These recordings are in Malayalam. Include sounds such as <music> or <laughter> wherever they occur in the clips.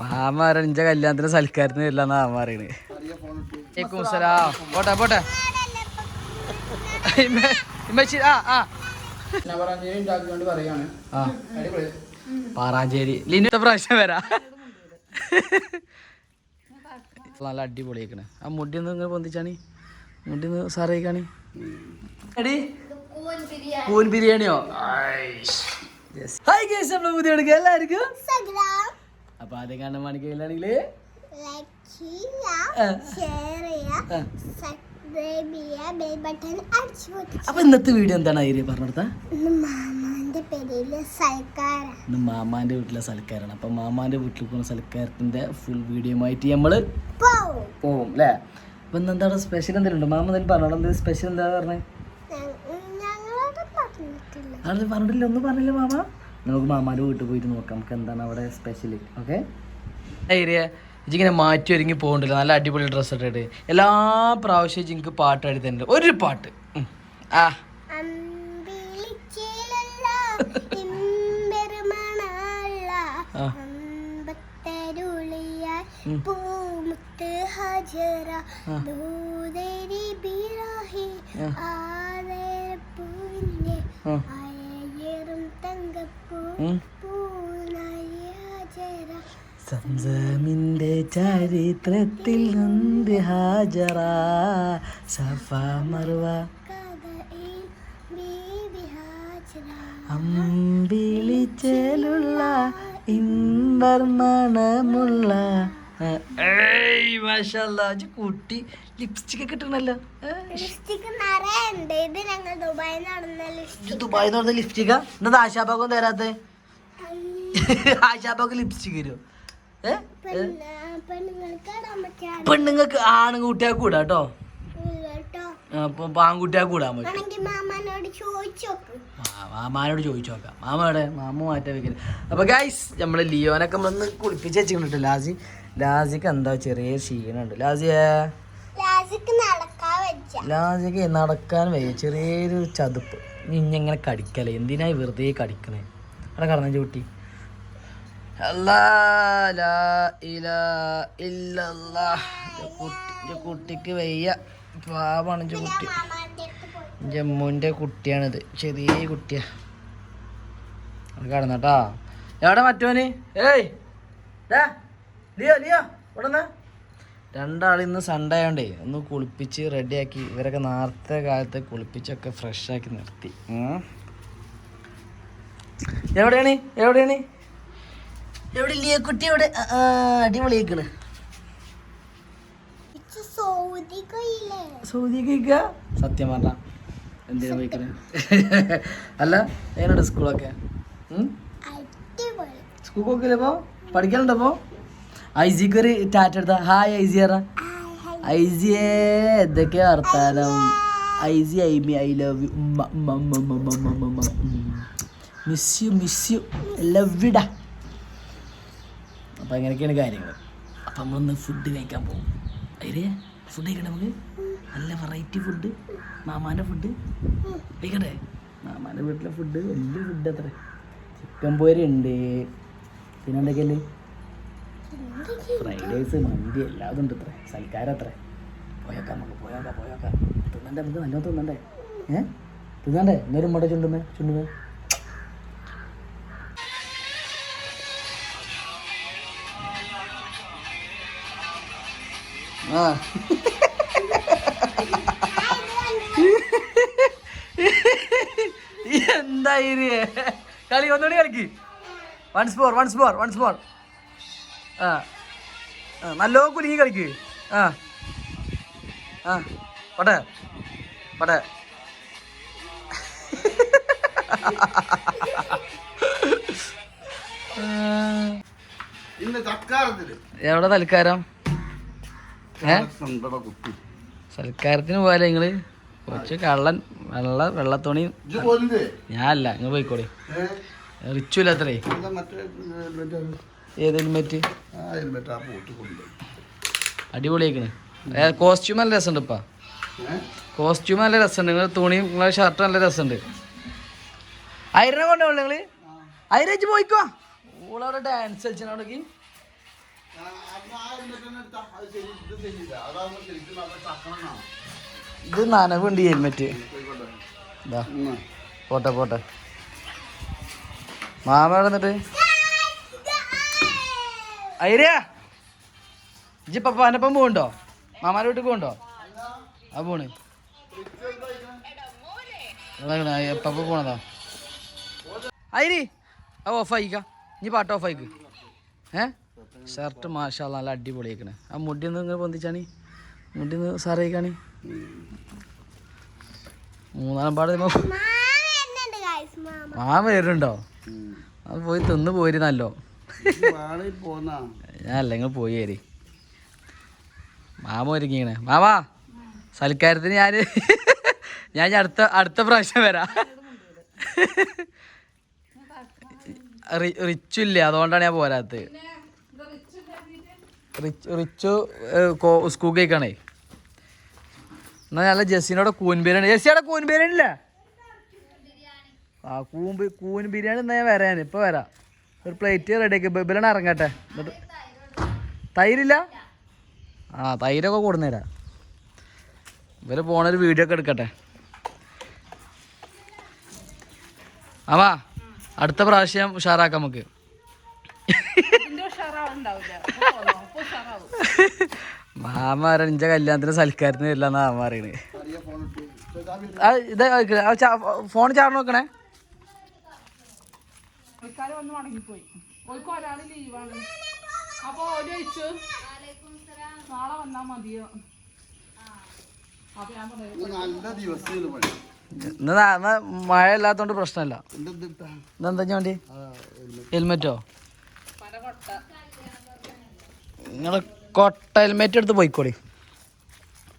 മാമ ഇഞ്ച കല്യാണത്തിന് സൽക്കാരത്തിന് വരില്ല എന്നാ മാമ വലൈക്കും പോട്ടെ പോട്ടെ. പാറാഞ്ചേരി. ലിനു പ്രാവശ്യം വരാ. നല്ല അടിപൊളിയാക്കണേ ആ മുടി ഒന്ന് ഇങ്ങനെ പൊന്തിച്ചാണി. മുടി ഒന്ന് സാറേക്കാണി എടി. പൂൻ ബിരിയാണിയോ? ഹായ് കേസ് നമ്മൾ പുതിയ എല്ലാവർക്കും അപ്പൊ ആദ്യം കാണാൻ മണിക്കയിലാണെങ്കിൽ അപ്പൊ ഇന്നത്തെ വീഡിയോ എന്താണ് ഐരിയ പറഞ്ഞെടുത്ത മാമാന്റെ വീട്ടിലെ സൽക്കാരാണ്. അപ്പൊ മാമാന്റെ വീട്ടിൽ പോകുന്ന സൽക്കാരത്തിന്റെ ഫുൾ വീഡിയോ ആയിട്ട് നമ്മൾ പോവും അല്ലേ അപ്പൊ എന്താണ് സ്പെഷ്യൽ എന്തെങ്കിലും മാമ എന്തെങ്കിലും പറഞ്ഞോ എന്തെങ്കിലും സ്പെഷ്യൽ എന്താ പറഞ്ഞേ? ഞങ്ങളോട് പറഞ്ഞിട്ടില്ല. അത് പറഞ്ഞിട്ടില്ല ഒന്നും പറഞ്ഞില്ല മാമ. നമുക്ക് മാമാന്റെ വീട്ടിൽ പോയിട്ട് നോക്കാം. നമുക്ക് എന്താണ് അവിടെ സ്പെഷ്യൽ ഓക്കെ ഏരിയ ഇജിങ്ങനെ മാറ്റി ഒരുങ്ങി പോകണ്ടല്ലോ. നല്ല അടിപൊളി ഡ്രസ്സ് ഇട്ടിട്ട് എല്ലാ പ്രാവശ്യവും ജിങ്ക് പാട്ട് എഴുതി തന്നെ ഒരു പാട്ട്. ആ. ആ. സംസമിന്റെ ചരിത്രത്തിൽ നന്ദി ഹാജറ. സഫ മറുവ അമ്പിളിച്ചേലുള്ള ഇമ്പർ മണമുള്ള ഏയ് മാഷല്ലാ ഇജ്ജ് കുട്ടി ലിപ്സ്റ്റിക് ഒക്കെ ഇട്ടണല്ലോ ദുബായിൽ നടന്ന ലിപ്സ്റ്റിക്കാ എന്നാ ആശാബാഗം തരാത്തെ? ആശാബാഗ് ലിപ്സ്റ്റിക് തരുമോ ഏ പെണ്ണുങ്ങൾക്ക് ഇടാൻ പറ്റാ പെണ്ണുങ്ങൾക്ക് ആണുകുട്ടിയാ കൂടാ കേട്ടോ കേട്ടോ വിടാൻ പറ്റും. മാമാനോട് ചോദിച്ചു നോക്കാം മാമ എവിടെ? മാമ മാറ്റാൻ വെക്കില്ല അപ്പൊ ഗൈസ് നമ്മൾ ലിയോനൊക്കെ നമ്മളൊന്ന് കുളിപ്പിച്ച് വെച്ചിട്ടുണ്ട്. ലാസി ലാസിക്ക് എന്താ ചെറിയ ക്ഷീണുണ്ട്. ലാസിയേ? ലാസിക്ക് നടക്കാൻ വയ്യ. ചെറിയൊരു ചതുപ്പ്. ഇങ്ങനെ കടിക്കല്ലേ എന്തിനായി വെറുതെ കടിക്കണേ? അവിടെ കടന്നു ചൂട്ടി കുട്ടിക്ക് വയ്യ. പാവാണ് എന്റെ കുട്ടി. ജമ്മുവിന്റെ കുട്ടിയാണിത്. ചെറിയ കുട്ടിയാ. കടന്നട്ടാ എവിടെ മറ്റോന്? ഏയ്. ലിയോ ലിയോ ഇവിടെ രണ്ടാൾ ഇന്ന് സൺഡേ ആയതുകൊണ്ടേ ഒന്ന് കുളിപ്പിച്ച് റെഡിയാക്കി ഇവരൊക്കെ നേരത്തെ കാലത്ത് കുളിപ്പിച്ചൊക്കെ ഫ്രഷാക്കി നിർത്തി. എവിടെയാണ്? എവിടെയാണ്? എവിടെ ലിയോ? കുട്ടി എവിടെ? അടിപൊളിയാക്കണ് ഇച്ച് സൗദി കയ്യിലേ സൗദി കഴിക്ക സത്യം പറഞ്ഞ. എന്തിനാ പോയിക്കണേ? <laughs> അല്ല എങ്ങനെയുണ്ട് സ്കൂളൊക്കെ? ഉം? അടിപൊളി. സ്കൂൾ പോക്കില്ല ഇപ്പോ? പഠിക്കലുണ്ടോ ഇപ്പോ? ഐസിക്ക് ഒരു ടാറ്റ എടുത്ത. ഹായ് ഐസി പറ. ഐസിയെ എന്തൊക്കെയാ വർത്താനം? IC I me I love you. Miss you miss you love ഇടാ അപ്പം അങ്ങനെയൊക്കെയാണ് കാര്യങ്ങൾ അപ്പം നമ്മളൊന്ന് ഫുഡ് കഴിക്കാൻ പോകും അതിന് ഫുഡ് കഴിക്കണ്ടേ നമുക്ക്. നല്ല വെറൈറ്റി ഫുഡ് മാമാന്റെ ഫുഡ് കഴിക്കട്ടെ മാമാന്റെ വീട്ടിലെ ഫുഡ് വലിയ ഫുഡ് അത്ര. ചിക്കൻ പോരി ഉണ്ട്. പിന്നെ എന്തൊക്കെയല്ലേ ഫ്രൈഡ് റൈസ് മന്തി എല്ലാതും ഉണ്ട് അത്ര. സൽക്കാരം അത്ര. പോയേക്കാം നമുക്ക് പോയേക്കാം പോയേക്കാം. തിന്നണ്ടേ നമുക്ക് നല്ലോണം തിന്നണ്ടേ? ഏഹ് തിന്നണ്ടേ? എന്തോരം മുട ചുണ്ടുമേ ചുണ്ടുമേ ആ. എന്താ കളി ഒന്നുകൂടി കളിക്ക്. Once more once more once more ആ. നല്ലോ കുലുങ്ങി കളിക്ക്. ആ. ആ. പട. പട. ഇന്ന് തക്കാലത്തിൽ എവിടെ തൽക്കാരം സൽക്കാരത്തിന് പോയാലേ നിങ്ങൾ? കൊച്ചു കള്ളൻ വെള്ള വെള്ളത്തുണി ഞാനല്ല നിങ്ങൾ പോയിക്കോളെ. റിച്ചുല്ല റിച്ചു ഇല്ലാത്രേ മറ്റേ ഹെൽമെറ്റ് ഏത് ഹെൽമെറ്റ് അടിപൊളിയാക്കണ് കോസ്റ്റ്യൂം നല്ല രസമുണ്ട് ഇപ്പ. കോസ്റ്റ്യൂം നല്ല രസമുണ്ട്. നിങ്ങൾ തുണിയും നിങ്ങളെ ഷർട്ട് നല്ല രസമുണ്ട്. അയിരനെ കൊണ്ടുപോകണം നിങ്ങൾ അയിരച്ച് പോയിക്കോ. ഓളവിടെ ഡാൻസ് കളിച്ചാണെങ്കിൽ ഇത് നനവുണ്ട് ഹെൽമെറ്റ്. ഇതാ. പോട്ടെ പോട്ടെ. മാമ എന്നിട്ട് ഐരിയ. ഇജ്ജി പപ്പാനപ്പം പോകണ്ടോ മാമാരെ വീട്ടിൽ പോകണ്ടോ ആ പോണ്. പപ്പ പോണതാ. ഐരി. ആ ഓഫ് ആയിക്ക. ഇനി പാട്ട് ഓഫ് ആയിക്ക്. ഏ? ഷർട്ട് മാഷാ നല്ല അടിപൊളിയാക്കണേ ആ മുടി ഒന്ന് ഇങ്ങനെ പൊന്തിച്ചാണി? മുടി ഒന്ന് സാറേക്കാണി മൂന്നാം പാട് മാമ വരുന്നുണ്ട്? അത് പോയി തിന്ന് പോയിരുന്നല്ലോ ഞാൻ അല്ലെങ്കിൽ പോയി കയറി മാമ ഒരുങ്ങിയാണ് മാമാ സൽക്കാരത്തിന് <laughs> ഞാൻ ഞാൻ അടുത്ത അടുത്ത പ്രാവശ്യം വരാം. <laughs> റിച്ചില്ലേ അതുകൊണ്ടാണ് ഞാൻ പോരാത്തത്. റിച്ച് സ്കൂൾ കേൾക്കണേ. എന്നാ നല്ല ജെസ്സിനോടെ കൂൻ ബിരിയാണി. ജെസ്സിയുടെ കൂൻ ബിരിയാണി ഇല്ല? ആ ബി- കൂൻ ബിരിയാണി എന്നാ ഞാൻ വരാൻ ഇപ്പൊ വരാം. ഒരു പ്ലേറ്റ് റെഡിയാക്കി ബിബിലാണ് ഇറങ്ങട്ടെ. തൈരില്ല? ആ തൈരൊക്കെ കൊടുന്നേരാ. ഇവർ പോണൊരു വീഡിയോ ഒക്കെ എടുക്കട്ടെ. അവാ അടുത്ത പ്രാവശ്യം ഉഷാറാക്കാം നമുക്ക്. മാമ ഇഞ്ച കല്യാണത്തിന് സൽക്കാരത്തിന് വരില്ല എന്നാ മാമ പറയണേ. ഇത് ഫോൺ ചാർജ് നോക്കണേ. ഇന്ന് മഴ ഇല്ലാത്തോണ്ട് പ്രശ്നമല്ല ഇതെന്താ വേണ്ടി ഹെൽമെറ്റോ? നിങ്ങൾ കൊട്ട ഹെൽമെറ്റ് എടുത്ത് പോയിക്കോളി.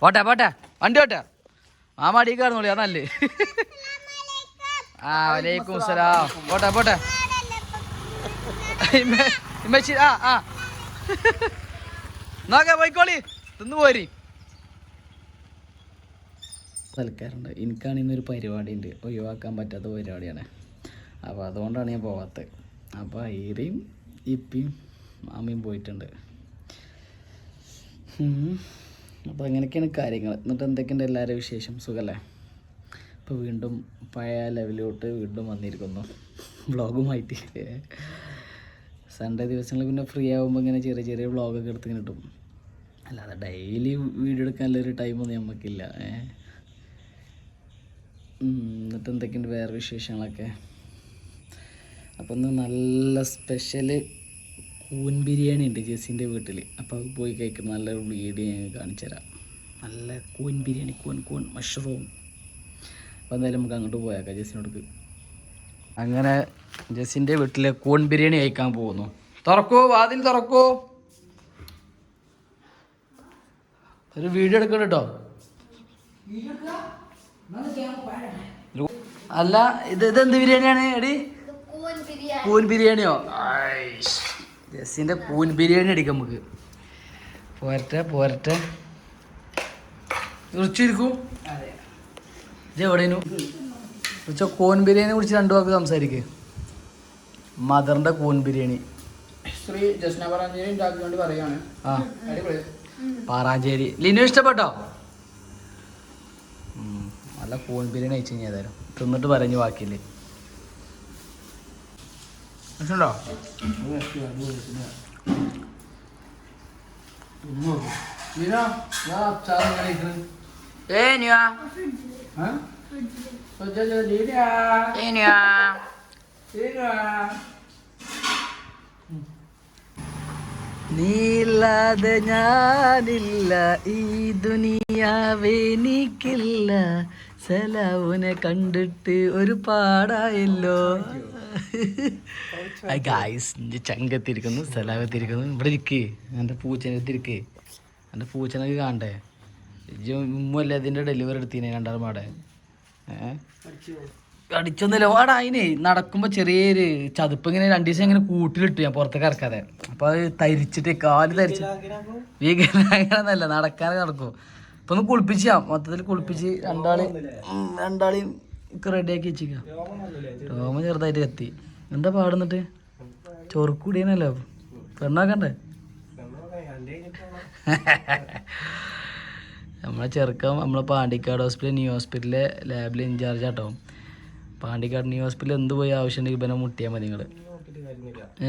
പോട്ടെ പോട്ടെ. വണ്ടി പോട്ടെ. മാമാടി കയറുന്നോളി അതല്ലേ? ആ വലൈക്കും സലാം പോട്ടെ പോട്ടെ. ഇമ്മ- ഇമ്മച്ചി ആ ആ. നോക്കെ പോയിക്കോളി. തിന്നു പോരി. സൽക്കാരുണ്ട് എനിക്കാണ് ഇന്നൊരു പരിപാടി ഉണ്ട് ഒഴിവാക്കാൻ പറ്റാത്ത പരിപാടിയാണ്. അപ്പോൾ അതുകൊണ്ടാണ് ഞാൻ പോവാത്തത്. അപ്പോൾ ഐരയും ഇപ്പിയും മാമിയും പോയിട്ടുണ്ട്. അപ്പോൾ അങ്ങനെയൊക്കെയാണ് കാര്യങ്ങൾ എന്നിട്ട് എന്തൊക്കെയുണ്ട് എല്ലാവരും വിശേഷം? സുഖമല്ലേ അപ്പോൾ വീണ്ടും പഴയ ലെവലിലോട്ട് വീണ്ടും വന്നിരിക്കുന്നു. വ്ളോഗുമായിട്ട്. സൺഡേ ദിവസങ്ങളിൽ പിന്നെ ഫ്രീ ആകുമ്പോൾ ഇങ്ങനെ ചെറിയ ചെറിയ വ്ളോഗൊക്കെ എടുത്ത് ഇങ്ങനെ കിട്ടും അല്ലാതെ ഡെയിലി വീഡിയോ എടുക്കാനുള്ളൊരു ടൈമൊന്നും നമുക്കില്ല എന്നിട്ട് എന്തൊക്കെയുണ്ട് വേറെ വിശേഷങ്ങളൊക്കെ? അപ്പോൾ ഒന്ന് നല്ല സ്പെഷ്യൽ കൂൻ ബിരിയാണി ഉണ്ട് ജെസ്സിന്റെ വീട്ടിൽ അപ്പോൾ അത് പോയി കഴിക്കുന്ന നല്ല വീഡിയോ ഞാൻ കാണിച്ചു തരാം. നല്ല കൂൻ ബിരിയാണി കൂൻ കൂൻ മഷ്റൂം. അപ്പോൾ എന്തായാലും നമുക്ക് അങ്ങോട്ട് പോയേക്കാം ജെസ്സിനോടക്ക് അങ്ങനെ ജെസ്സിന്റെ വീട്ടിലെ കൂൺ ബിരിയാണി കഴിക്കാൻ പോകുന്നു. തുറക്കൂ വാതിൽ തുറക്കൂ. ഒരു വീഡിയോ എടുക്കണം കേട്ടോ. അല്ല ഇത് ഇത് എന്ത് ബിരിയാണിയാണ് എടി? കൂൻ ബിരിയാണിയോ. ജെസ്സിന്റെ പൂൻ ബിരിയാണി അടിക്കാം നമുക്ക്. പോരട്ടെ പോരട്ടെ. ഉറച്ചിരിക്കും ഇത് എവിടെയും ഉച്ച കോൻ ബിരിയാണിയെ കുറിച്ച് രണ്ടു വാക്ക് സംസാരിക്ക്. മദറിന്റെ കോൻ ബിരിയാണി. ശ്രീ ജസ്ന പറയാണ്. ആ. പാറാഞ്ചേരി. ലിനു ഇഷ്ടപ്പെട്ടോ? നല്ല കോൺ ബിരിയാണി കഴിച്ചു കഴിഞ്ഞാൽ ഏതായാലും. തിന്നിട്ട് പറഞ്ഞു ബാക്കിയില്ലേ മനസ്സിലുണ്ടോ ഏ നിയാ ഏ? നിയാ നീല്ലാതെ ഞാനില്ല ഈ ദുനിയാവെനിക്കില്ല സലാവുനെ കണ്ടിട്ട് ഒരു പാടായല്ലോ. ഗായ്സ് ചങ്കത്തിരിക്കുന്നു സലാവത്തിരിക്കുന്നു ഇവിടെ ഇരിക്കേ. എന്റെ പൂച്ചനത്തിരിക്കേ എന്റെ പൂച്ചനൊക്കെ കാണണ്ടേ? ഇജ്ജ് ഇതിന്റെ ഡെലിവറി എടുത്തീനെ രണ്ടാം പാടെ ഏഹ് അടിച്ചൊന്നുമില്ല. വാടാ അതിനെ നടക്കുമ്പോൾ ചെറിയൊരു ചതുപ്പ് ഇങ്ങനെ രണ്ടു ദിവസം ഇങ്ങനെ കൂട്ടിലിട്ടു ഞാൻ പുറത്തേക്ക് ഇറക്കാതെ. അപ്പോൾ അത് തരിച്ചിട്ട് കാൽ തരിച്ച്. വീഗനല്ല നടക്കാനേ നടക്കും. ഇപ്പൊ ഒന്ന് കുളിപ്പിച്ചാ മൊത്തത്തിൽ കുളിപ്പിച്ച് രണ്ടാളി രണ്ടാളിയും റെഡി റെഡിയാക്കി വെച്ചിക്ക രോമ ചെറുതായിട്ട് കത്തി. എന്താ പാടുന്നിട്ട് ചൊറുക്കൂടിയനല്ലോ പെണ്ണാക്കണ്ടേ? നമ്മളെ ചെറുക്കം നമ്മളെ പാണ്ടിക്കാട് ഹോസ്പിറ്റൽ ന്യൂ ഹോസ്പിറ്റലിലെ ലാബിലെ ഇൻചാർജ് ആട്ടോ പാണ്ടിക്കാട് ന്യൂ ഹോസ്പിറ്റലിൽ എന്ത് പോയി ആവശ്യമുണ്ടെങ്കിൽ പിന്നെ മുട്ടിയാൽ മതി നിങ്ങൾ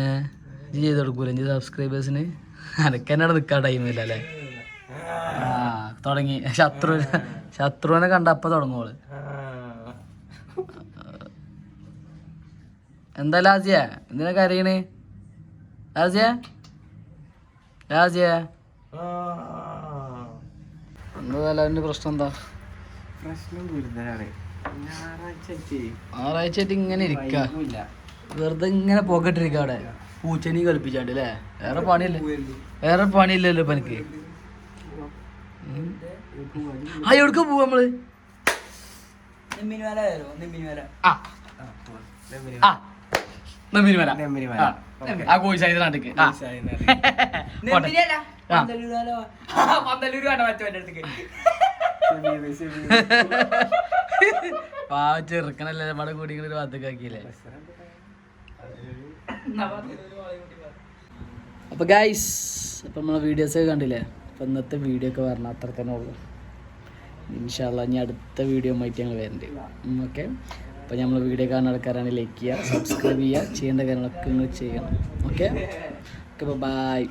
ഏഹ് ഇത് ചെയ്ത് കൊടുക്കൂല? സബ്സ്ക്രൈബേഴ്സിന് അനക്ക് എന്നോട് നിൽക്കാൻ ടൈമില്ല അല്ലേ? തുടങ്ങി. ശത്രു ശത്രുവിനെ കണ്ട അപ്പം എന്താ ലാസിയ? എന്തിനാ കരയണ്? ലാസിയ? ലാസിയ? എന്താ പ്രശ്നം എന്താ? പ്രശ്നം ഗുരുതരാണ്. ഞായറാഴ്ച ഇങ്ങനെ ഇരിക്ക. വെറുതെ ഇങ്ങനെ പോക്കറ്റിരിക്ക അവിടെ. പൂച്ചനി കളിപ്പിച്ചാണ്ട് അല്ലേ വേറെ പണിയില്ല. വേറെ പണിയില്ലല്ലോ ഇപ്പൊ എനിക്ക്. ആ എവിടക്ക പോവാ നമ്മൾ? ആ. കോഴി നാട്ടിക്ക്. പാവ ചെറുക്കനല്ലേ നമ്മുടെ കൂടി ഇങ്ങനെ ഒരു വാത്തക്കാക്കിയില്ലേ അപ്പൊ ഗൈസ് അപ്പൊ നമ്മളെ വീഡിയോസ് ഒക്കെ കണ്ടില്ലേ? അപ്പൊ ഇന്നത്തെ വീഡിയോ ഒക്കെ വരണം അത്ര തന്നെ ഉള്ളു. ഇൻഷാല്ല ഇനി അടുത്ത വീഡിയോ ആയിട്ട് ഞങ്ങൾ വരേണ്ടി. ഓക്കെ അപ്പോൾ നമ്മൾ വീഡിയോ കാണുന്ന ആൾക്കാരാണ് ലൈക്ക് ചെയ്യുക സബ്സ്ക്രൈബ് ചെയ്യുക ചെയ്യേണ്ട കാര്യങ്ങളൊക്കെ നിങ്ങൾ ചെയ്യണം. ഓക്കെ ഓക്കെ അപ്പോൾ ബൈ